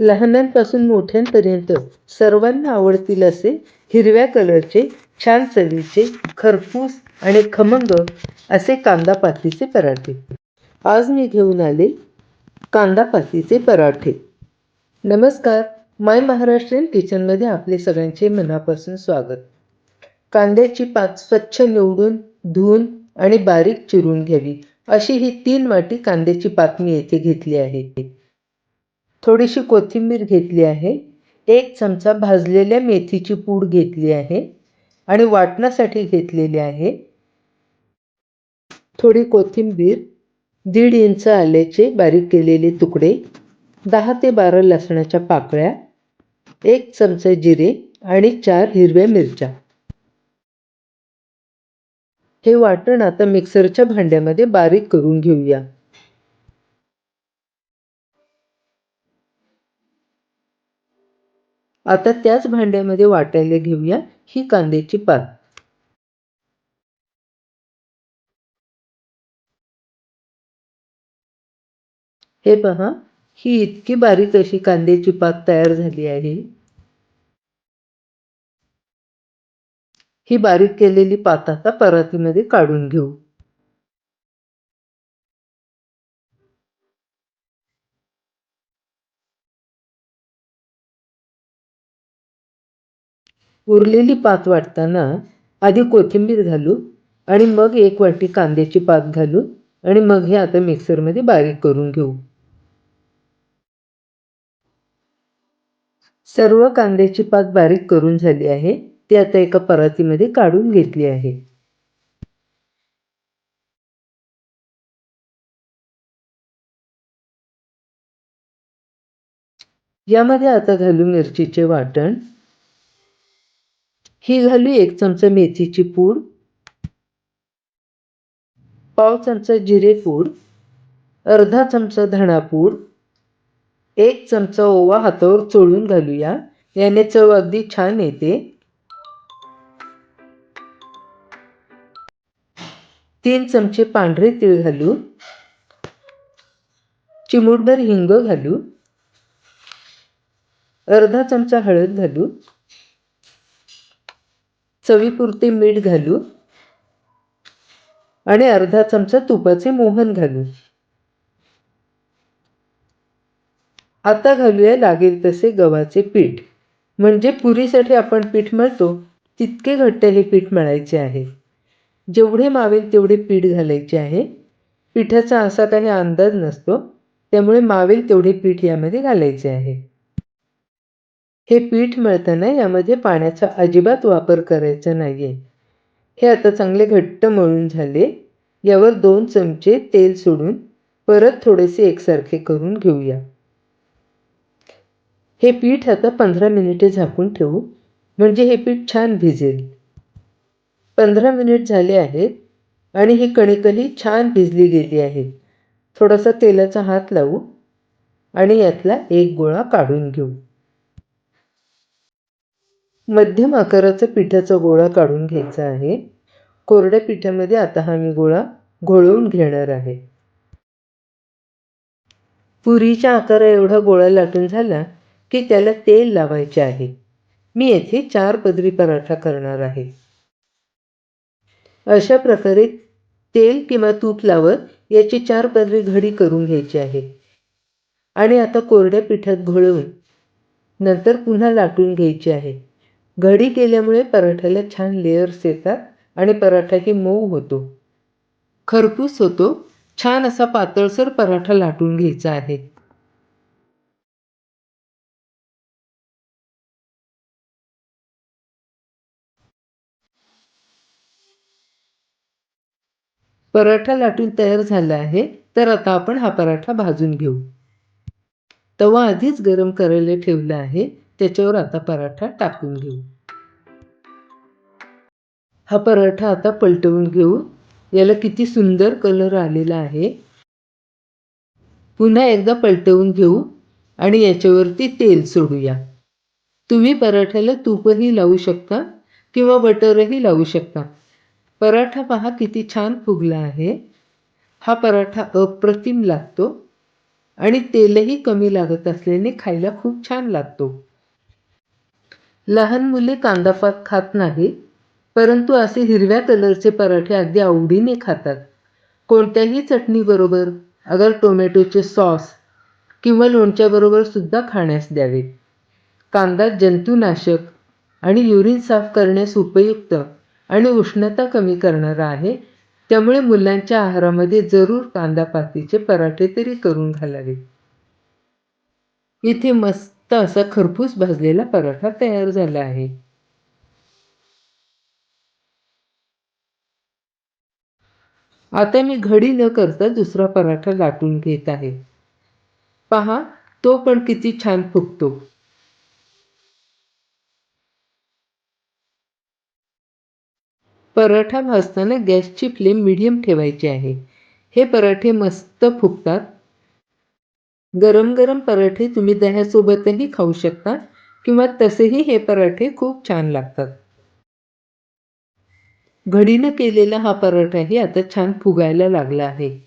लहानांपासून मोठ्यांपर्यंत सर्वांना आवडतील असे हिरव्या कलरचे छान चवीचे खरपूस आणि खमंग असे कांदा पातीचे पराठे. आज मी घेऊन आले कांदा पातीचे पराठे. नमस्कार माय महाराष्ट्रीयन किचनमध्ये आपले सगळ्यांचे मनापासून स्वागत. कांद्याची पात स्वच्छ निवडून धुवून आणि बारीक चिरून घ्यावी अशी ही तीन वाटी कांद्याची पात मी येथे घेतली आहे. थोडीशी कोथिंबीर घेतली आहे. एक चमचा भाजलेल्या मेथीची पूड घेतली आहे आणि वाटण्यासाठी घेतलेली आहे. थोडी कोथिंबीर दीड इंच आल्याचे बारीक केलेले तुकडे दहा ते बारा लसणाच्या पाकळ्या एक चमचा जिरे आणि चार हिरव्या मिरच्या. हे वाटण आता मिक्सरच्या भांड्यामध्ये बारीक करून घेऊया. आता त्याच भांड्यामध्ये वाटायला घेऊया ही कांद्याची पात हे पहा ही इतकी बारीक अशी कांद्याची पात तयार झाली आहे. ही बारीक केलेली पात आता परातीमध्ये काढून घेऊ. उरलेली पात वाटताना आधी कोथिंबीर घालू आणि मग एक वाटी कांद्याची पात घालू आणि मग हे आता मिक्सरमध्ये बारीक करून घेऊ. सर्व कांद्याची पात बारीक करून झाली आहे. ती आता एका परातीमध्ये काढून घेतली आहे. यामध्ये आता घालू मिरचीचे वाटण. ही घालू एक चमचा मेथीची पूड पाव चमचा जिरे पूड अर्धा चमचा धणापूड एक चमचा ओवा हातावर चोळून घालूया. याने चव अगदी छान येते. तीन चमचे पांढरे तीळ घालू. चिमूटभर हिंग घालू. अर्धा चमचा हळद घालू. चवीपुरते मीठ घालू आणि अर्धा चमचा तुपाचे मोहन घालू आता घालूया लागेल तसे गव्हाचे पीठ. म्हणजे पुरीसाठी आपण पीठ मळतो तितके घट्ट हे पीठ मळायचे आहे. जेवढे मावेल तेवढे पीठ घालायचे आहे. पिठाचा असा काही अंदाज नसतो त्यामुळे मावेल तेवढे पीठ यामध्ये घालायचे आहे. हे पीठ मळताना यामध्ये पाण्याचा अजिबात वापर करायचा नाही आहे हे आता चांगले घट्ट मळून झाले. यावर दोन चमचे तेल सोडून परत थोडेसे एकसारखे करून घेऊया. हे पीठ आता पंधरा मिनिटे झाकून ठेवू. म्हणजे हे पीठ छान भिजेल. पंधरा मिनिट झाले आहेत आणि ही कणिकली छान भिजली गेली आहे. थोडासा तेलाचा हात लावू आणि यातला एक गोळा काढून घेऊ. मध्यम आकाराचा पिठाचा गोळा काढून घ्यायचा आहे. कोरड्या पिठामध्ये आता हा मी गोळा घोळवून घेणार आहे. पुरीच्या आकारा एवढा गोळा लाटून झाला की त्याला तेल लावायचे आहे. मी येथे चार पदरी पराठा करणार आहे. अशा प्रकारे तेल किंवा तूप लावत याची चार पदरी घडी करून घ्यायची आहे. आणि आता कोरड्या पिठात घोळवून नंतर पुन्हा लाटून घ्यायची आहे. घडी केल्यामुळे पराठ्याला छान लेअर्स येतात आणि पराठाही मऊ होतो. खरपूस होतो. छान असा पातळसर पराठा लाटून घ्यायचा आहे. पराठा लाटून तयार झाला आहे. तर आता आपण हा पराठा भाजून घेऊ. तवा आधीच गरम करायला ठेवला आहे. त्याच्यावर आता पराठा टाकून घेऊ. हा पराठा आता पलटवून घेऊ. याला किती सुंदर कलर आलेला आहे. पुन्हा एकदा पलटवून घेऊ आणि याच्यावरती तेल सोडूया. तुम्ही पराठ्याला तूपही लावू शकता किंवा बटरही लावू शकता. पराठा पहा किती छान फुगला आहे. हा पराठा अप्रतिम लागतो आणि तेलही कमी लागत असल्याने खायला खूप छान लागतो. लहान मुले कांदापात खात नाहीत परंतु असे हिरव्या कलरचे पराठे अगदी आवडीने खातात. कोणत्याही चटणीबरोबर अगर टोमॅटोचे सॉस किंवा लोणच्याबरोबर सुद्धा खाण्यास द्यावेत. कांदा जंतुनाशक आणि युरिन साफ करण्यास उपयुक्त आणि उष्णता कमी करणारा आहे त्यामुळे मुलांच्या आहारामध्ये जरूर कांदापातीचे पराठे तरी करून घालावे इथे मस्त तर असा खरपूस भाजलेला पराठा तयार झाला आहे. आता मी घडी न करता दुसरा पराठा लाटून घेत आहे. पहा तो पण किती छान फुगतो. पराठा भाजताना गॅसची फ्लेम मिडियम ठेवायची आहे. हे पराठे मस्त फुगतात. गरम गरम पराठे तुम्ही दह्यासोबतही खाऊ शकता किंवा तसेही हे पराठे खूप छान लागतात. घडीनं केलेला हा पराठाही आता छान फुगायला लागला आहे.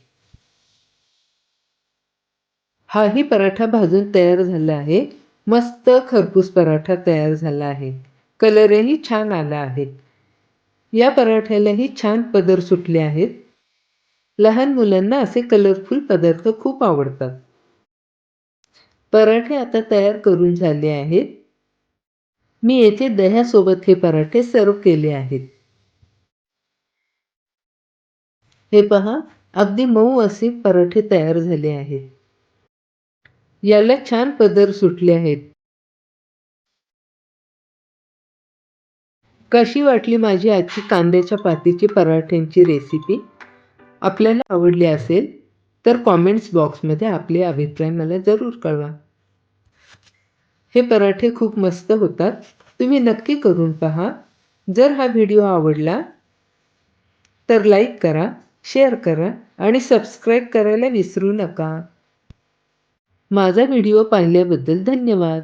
हाही पराठा भाजून तयार झाला आहे. मस्त खरपूस पराठा तयार झाला आहे. कलरही छान आला आहे. या पराठ्यालाही छान पदर सुटले आहेत. लहान मुलांना असे कलरफुल पदार्थ खूप आवडतात. पराठे आता तयार करून झाले आहेत. मी येथे दह्यासोबत हे पराठे सर्व केले आहेत. हे पहा अगदी मऊ असे पराठे तयार झाले आहेत. याला छान पदर सुटले आहेत. कशी वाटली माझी आजची कांद्याच्या पातीची पराठ्यांची रेसिपी आपल्याला आवडली असेल? तर कॉमेंट्स बॉक्समध्ये आपले अभिप्राय मला जरूर कळवा. हे पराठे खूप मस्त होतात. तुम्ही नक्की करून पहा. जर हा व्हिडिओ आवडला तर लाईक करा शेअर करा आणि सबस्क्राईब करायला विसरू नका. माझा व्हिडिओ पाहिल्याबद्दल धन्यवाद.